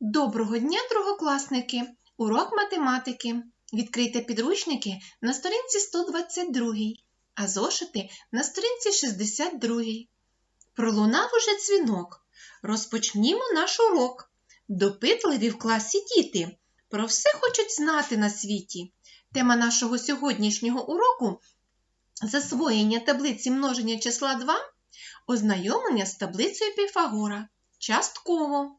Доброго дня, другокласники! Урок математики. Відкрийте підручники на сторінці 122, а зошити на сторінці 62. Пролунав уже дзвінок. Розпочнімо наш урок. Допитливі в класі діти. Про все хочуть знати на світі. Тема нашого сьогоднішнього уроку засвоєння таблиці множення числа 2, ознайомлення з таблицею Піфагора. Частково.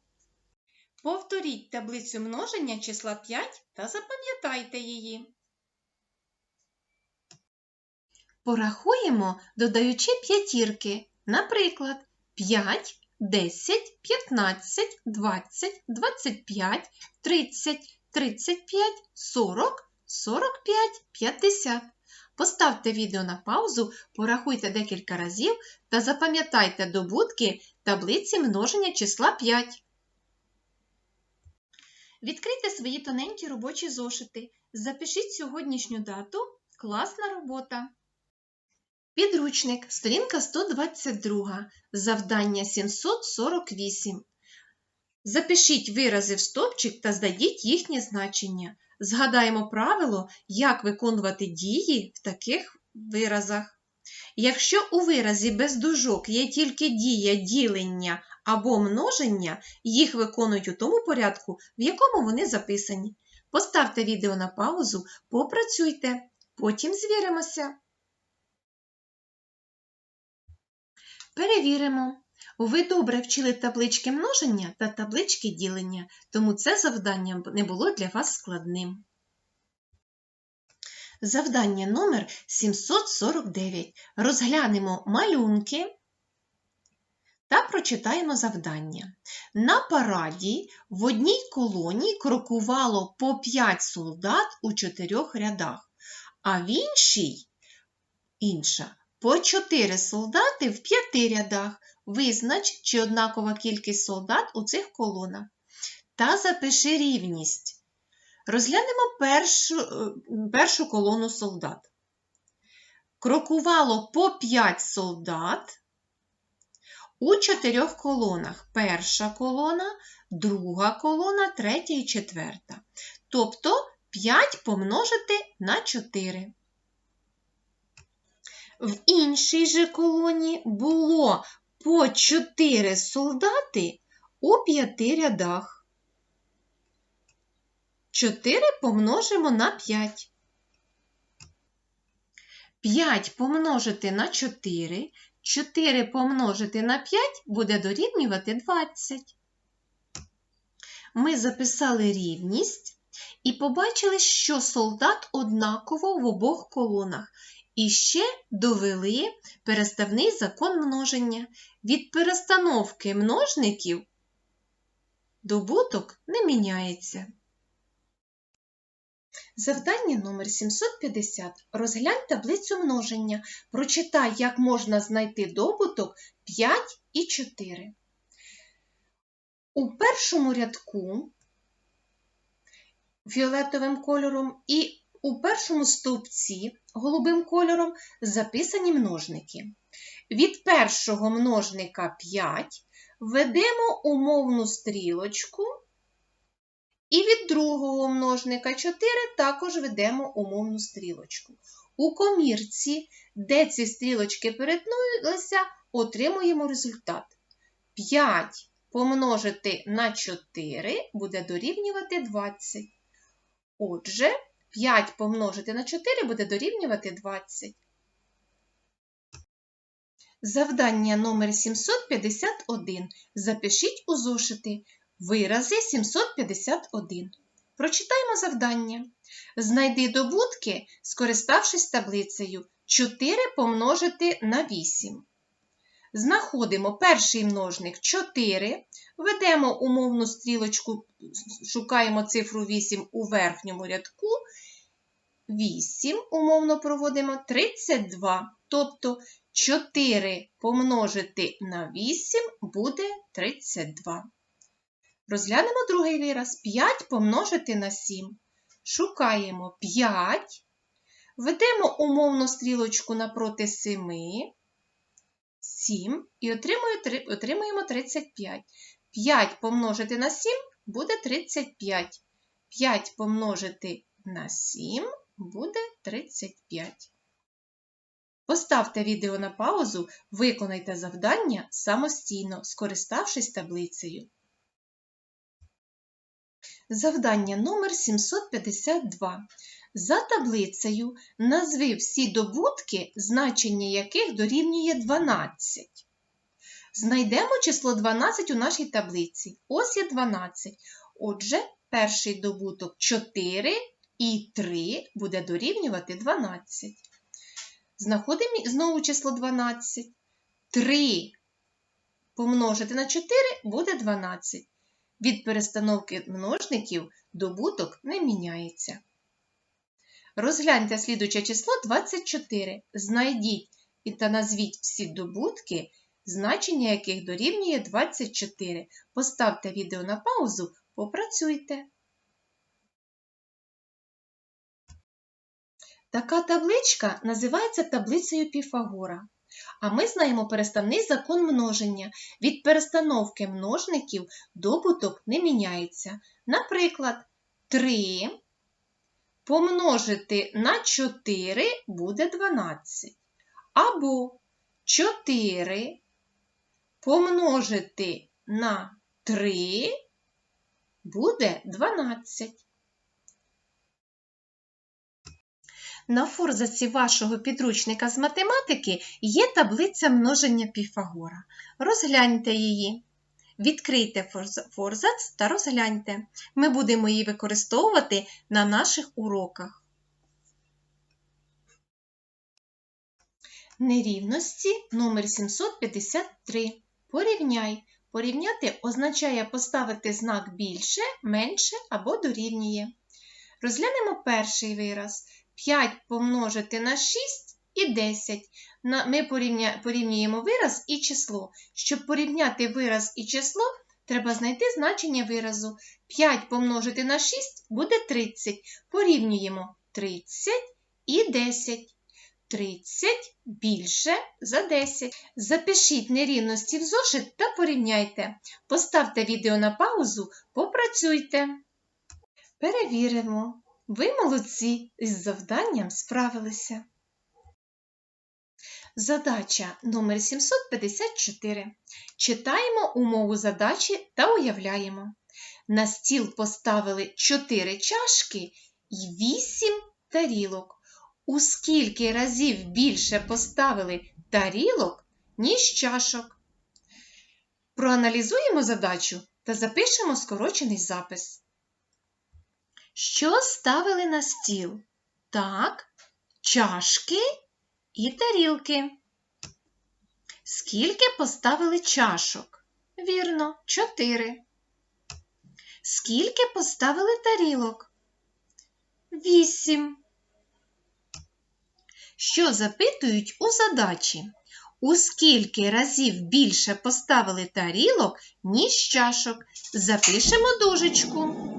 Повторіть таблицю множення числа 5 та запам'ятайте її. Порахуємо, додаючи п'ятірки. Наприклад, 5, 10, 15, 20, 25, 30, 35, 40, 45, 50. Поставте відео на паузу, порахуйте декілька разів та запам'ятайте добутки таблиці множення числа 5. Відкрийте свої тоненькі робочі зошити. Запишіть сьогоднішню дату. Класна робота. Підручник, сторінка 122, завдання 748. Запишіть вирази в стопчик та здадіть їхнє значення. Згадаємо правило, як виконувати дії в таких виразах. Якщо у виразі без дужок є тільки дія ділення або множення, їх виконують у тому порядку, в якому вони записані. Поставте відео на паузу, попрацюйте, потім звіримося. Перевіримо. Ви добре вчили таблички множення та таблички ділення, тому це завдання не було для вас складним. Завдання номер 749. Розглянемо малюнки та прочитаємо завдання. На параді в одній колоні крокувало по 5 солдат у чотирьох рядах, а в іншій інша по 4 солдати в п'яти рядах. Визнач, чи однакова кількість солдат у цих колонах. Та запиши рівність. Розглянемо першу, першу колону солдат. Крокувало по 5 солдат у чотирьох колонах. Перша колона, друга колона, третя і четверта. Тобто 5 помножити на 4. В іншій же колоні було по 4 солдати у п'яти рядах. 4 помножимо на 5. 5 помножити на 4, 4 помножити на 5 буде дорівнювати 20. Ми записали рівність і побачили, що солдат однаково в обох колонах. І ще довели переставний закон множення. Від перестановки множників добуток не міняється. Завдання номер 750. Розглянь таблицю множення. Прочитай, як можна знайти добуток 5 і 4. У першому рядку фіолетовим кольором і у першому стовпці голубим кольором записані множники. Від першого множника 5 ведемо умовну стрілочку, і від другого множника 4 також ведемо умовну стрілочку. У комірці, де ці стрілочки перетнулися, отримуємо результат. 5 помножити на 4 буде дорівнювати 20. Отже, 5 помножити на 4 буде дорівнювати 20. Завдання номер 751. Запишіть у зошити вирази 751. Прочитаємо завдання. Знайди добутки, скориставшись таблицею 4 помножити на 8. Знаходимо перший множник 4, ведемо умовну стрілочку, шукаємо цифру 8 у верхньому рядку. 8 умовно проводимо 32. Тобто 4 помножити на 8 буде 32. Розглянемо другий вираз. 5 помножити на 7. Шукаємо 5. Ведемо умовну стрілочку напроти 7. 7 і отримуємо 35. 5 помножити на 7 буде 35. 5 помножити на 7 буде 35. Поставте відео на паузу, виконайте завдання самостійно, скориставшись таблицею. Завдання номер 752. За таблицею назви всі добутки, значення яких дорівнює 12. Знайдемо число 12 у нашій таблиці. Ось є 12. Отже, перший добуток 4 і 3 буде дорівнювати 12. Знаходимо знову число 12. 3 помножити на 4 буде 12. Від перестановки множників добуток не міняється. Розгляньте слідуче число 24. Знайдіть та назвіть всі добутки, значення яких дорівнює 24. Поставте відео на паузу, попрацюйте. Така табличка називається таблицею Піфагора. А ми знаємо переставний закон множення. Від перестановки множників добуток не міняється. Наприклад, 3 помножити на 4 буде 12. Або 4 помножити на 3 буде 12. На форзаці вашого підручника з математики є таблиця множення Піфагора. Розгляньте її. Відкрийте форзац та розгляньте. Ми будемо її використовувати на наших уроках. Нерівності номер 753. Порівняй. Порівняти означає поставити знак більше, менше або дорівнює. Розглянемо перший вираз. 5 помножити на 6 і 10. Ми порівнюємо вираз і число. Щоб порівняти вираз і число, треба знайти значення виразу. 5 помножити на 6 буде 30. Порівнюємо 30 і 10. 30 більше за 10. Запишіть нерівності в зошит та порівняйте. Поставте відео на паузу, попрацюйте. Перевіримо. Ви молодці із завданням справилися. Задача номер 754. Читаємо умову задачі та уявляємо. На стіл поставили 4 чашки і 8 тарілок. У скільки разів більше поставили тарілок, ніж чашок? Проаналізуємо задачу та запишемо скорочений запис. Що ставили на стіл? Так, чашки і тарілки. Скільки поставили чашок? Вірно, чотири. Скільки поставили тарілок? Вісім. Що запитують у задачі? У скільки разів більше поставили тарілок, ніж чашок? Запишемо дужечку.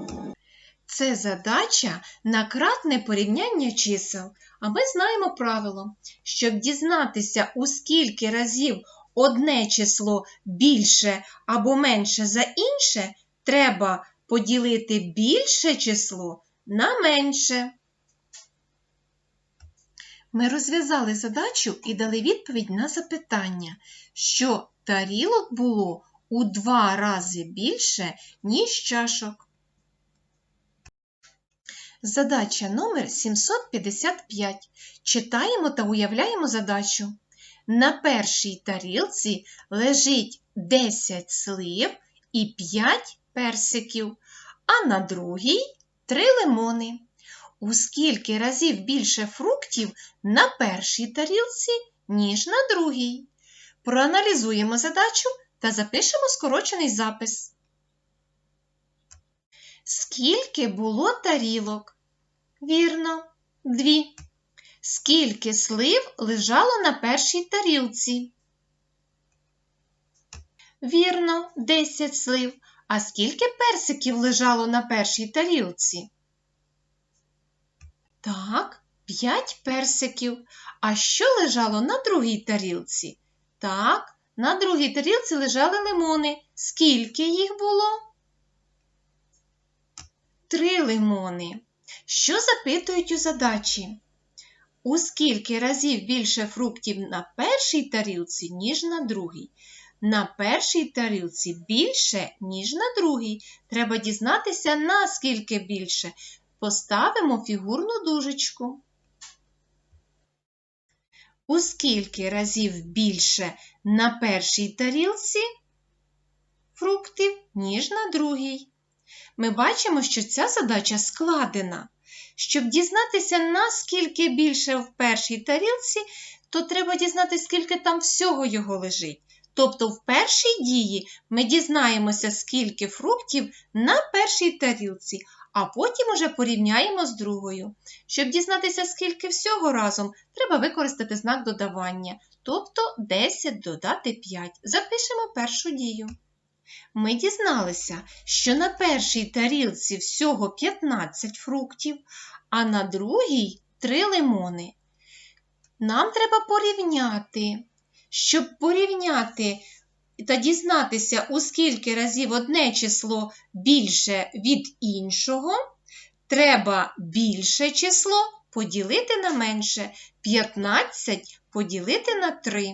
Це задача на кратне порівняння чисел. А ми знаємо правило, щоб дізнатися, у скільки разів одне число більше або менше за інше, треба поділити більше число на менше. Ми розв'язали задачу і дали відповідь на запитання, що тарілок було у два рази більше, ніж чашок. Задача номер 755. Читаємо та уявляємо задачу. На першій тарілці лежить 10 слив і 5 персиків, а на другій 3 лимони. У скільки разів більше фруктів на першій тарілці, ніж на другій? Проаналізуємо задачу та запишемо скорочений запис. Скільки було тарілок? Вірно, дві. Скільки слив лежало на першій тарілці? Вірно, десять слив. А скільки персиків лежало на першій тарілці? Так, п'ять персиків. А що лежало на другій тарілці? Так, На другій тарілці лежали лимони. Скільки їх було? Три лимони. Що запитують у задачі? У скільки разів більше фруктів на першій тарілці, ніж на другій? На першій тарілці більше, ніж на другій. Треба дізнатися, наскільки більше. Поставимо фігурну дужечку. У скільки разів більше на першій тарілці фруктів, ніж на другій? Ми бачимо, що ця задача складена. Щоб дізнатися, наскільки більше в першій тарілці, то треба дізнатися, скільки там всього його лежить. Тобто в першій дії ми дізнаємося, скільки фруктів на першій тарілці, а потім уже порівняємо з другою. Щоб дізнатися, скільки всього разом, треба використати знак додавання, тобто 10 додати 5. Запишемо першу дію. Ми дізналися, що на першій тарілці всього 15 фруктів, а на другій 3 лимони. Нам треба порівняти. Щоб порівняти та дізнатися, у скільки разів одне число більше від іншого, треба більше число поділити на менше. 15 поділити на 3.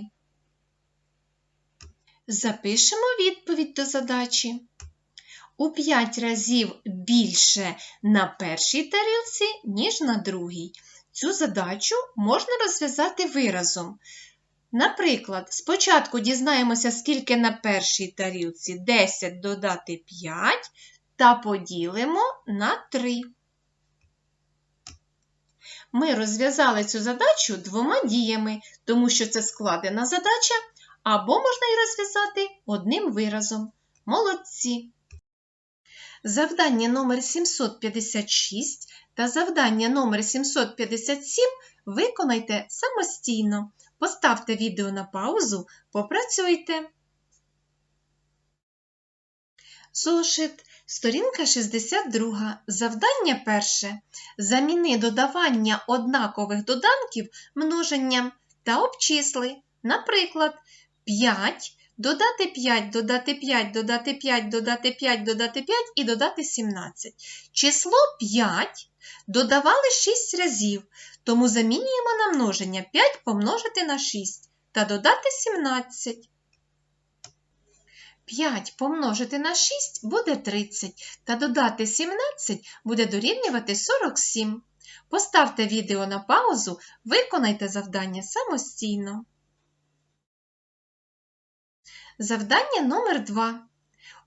Запишемо відповідь до задачі. У 5 разів більше на першій тарілці, ніж на другій. Цю задачу можна розв'язати виразом. Наприклад, спочатку дізнаємося, скільки на першій тарілці 10 додати 5 та поділимо на 3. Ми розв'язали цю задачу двома діями, тому що це складена задача, або можна і розв'язати одним виразом. Молодці! Завдання номер 756 та завдання номер 757 виконайте самостійно. Поставте відео на паузу, попрацюйте. Зошит. Сторінка 62. Завдання перше. Заміни додавання однакових доданків множенням та обчисли. Наприклад, 5 додати 5, додати 5, додати 5, додати 5, додати 5 і додати 17. Число 5 додавали 6 разів, тому замінюємо на множення 5 помножити на 6 та додати 17. 5 помножити на 6 буде 30, та додати 17 буде дорівнювати 47. Поставте відео на паузу, виконайте завдання самостійно. Завдання номер 2.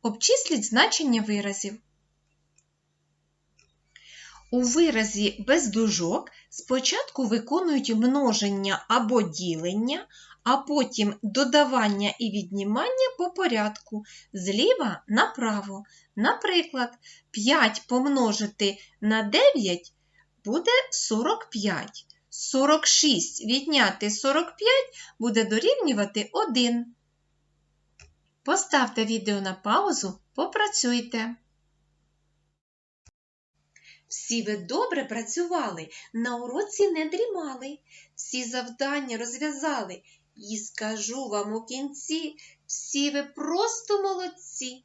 Обчисліть значення виразів. У виразі без дужок спочатку виконують множення або ділення, а потім додавання і віднімання по порядку зліва направо. Наприклад, 5 помножити на 9 буде 45. 46 відняти 45 буде дорівнювати 1. Поставте відео на паузу, попрацюйте. Всі ви добре працювали, на уроці не дрімали, всі завдання розв'язали. І скажу вам у кінці, всі ви просто молодці.